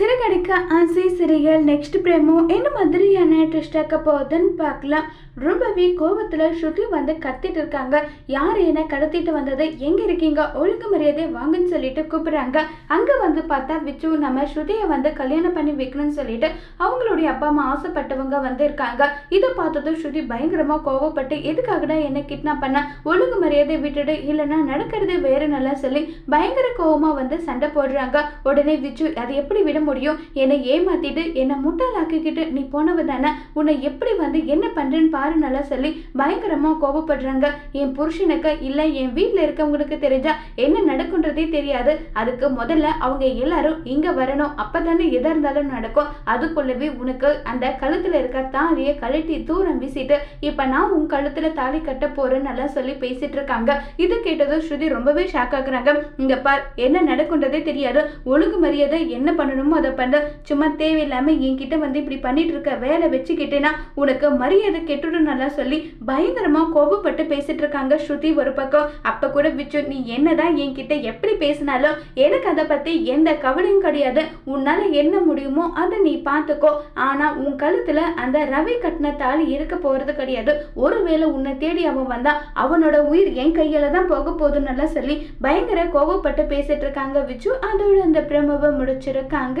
சிறகடிக்க ஆசை சிறியல் நெக்ஸ்ட் பிரேமோ என்ன மாதிரியான ட்விஸ்டாக்க போகுதுன்னு பார்க்கலாம். ரொம்பவே கோவத்தில் ஸ்ருதி வந்து கத்திட்டு இருக்காங்க. யார் என்ன கடத்திட்டு வந்தது? எங்கே இருக்கீங்க? ஒழுங்கு மரியாதை வாங்கன்னு சொல்லிட்டு கூப்பிட்றாங்க. அங்கே வந்து பார்த்தா விச்சு நம்ம ஸ்ருதியை வந்து கல்யாணம் பண்ணி வைக்கணும்னு சொல்லிட்டு அவங்களுடைய அப்பா அம்மா ஆசைப்பட்டவங்க வந்து இருக்காங்க. இதை பார்த்ததும் ஸ்ருதி பயங்கரமாக கோவப்பட்டு எதுக்காகடா என்ன கிட்னாப் பண்ண? ஒழுங்கு மரியாதை விட்டுடு இல்லைன்னா நடக்கிறது வேறு நல்லா சொல்லி பயங்கர கோவமாக வந்து சண்டை போடுறாங்க. உடனே விச்சு அதை எப்படி விட முடியும்? என்னை ஏமாத்திட்டு என்னை முட்டாளாக்கிக்கிட்டு நீ போனவ தானே? உன்னை எப்படி வந்து என்ன பண்ணுறேன்னு பாரு நல்லா சொல்லி பயங்கரமாக கோபப்படுறாங்க என் புருஷனுக்கு இல்லை என் வீட்டில் இருக்கவங்களுக்கு தெரிஞ்சா என்ன நடக்குன்றதே தெரியாது. அதுக்கு முதல்ல அவங்க எல்லாரும் இங்கே வரணும். அப்பதானே எதாக இருந்தாலும் நடக்கும். அதுக்குள்ளவே உனக்கு அந்த கழுத்தில் இருக்க தாலியை கழட்டி தூரம் வீசிட்டு இப்போ நான் உன் கழுத்தில் தாலி கட்ட போறேன்னு நல்லா சொல்லி பேசிட்டு இருக்காங்க. இது கேட்டதும் ஸ்ருதி ரொம்பவே ஷாக் ஆகுறாங்க. இங்கே பார் என்ன நடக்குன்றதே தெரியாது. ஒழுங்கு மரியாதை என்ன பண்ணணும் அதை பண்ண சும்மா தேவையில்லாம என்கிட்ட வந்து இப்படி பண்ணிட்டு இருக்க வேலை வச்சுக்கிட்டேன்னா உனக்கு மரியாதை கெட்டுடும் நல்லா சொல்லி பயங்கரமா கோபப்பட்டு பேசிட்டு இருக்காங்க ஸ்ருதி ஒரு பக்கம். அப்ப கூட விச்சு நீ என்னதான் என்கிட்ட எப்படி பேசினாலும் எனக்கு அதை பத்தி எந்த கவலையும் கிடையாது. உன்னால என்ன முடியுமோ அதை நீ பார்த்துக்கோ. ஆனா உன் கழுத்துல அந்த ரவி கட்டின தாலி இருக்க போறது கிடையாது. ஒருவேளை உன்னை தேடி அவன் வந்தா அவனோட உயிர் என் கையில தான் போக போகுதுன்னு சொல்லி பயங்கர கோவப்பட்டு பேசிட்டு இருக்காங்க விச்சு. அதோட அந்த பிரமவை முடிச்சிருக்காங்க.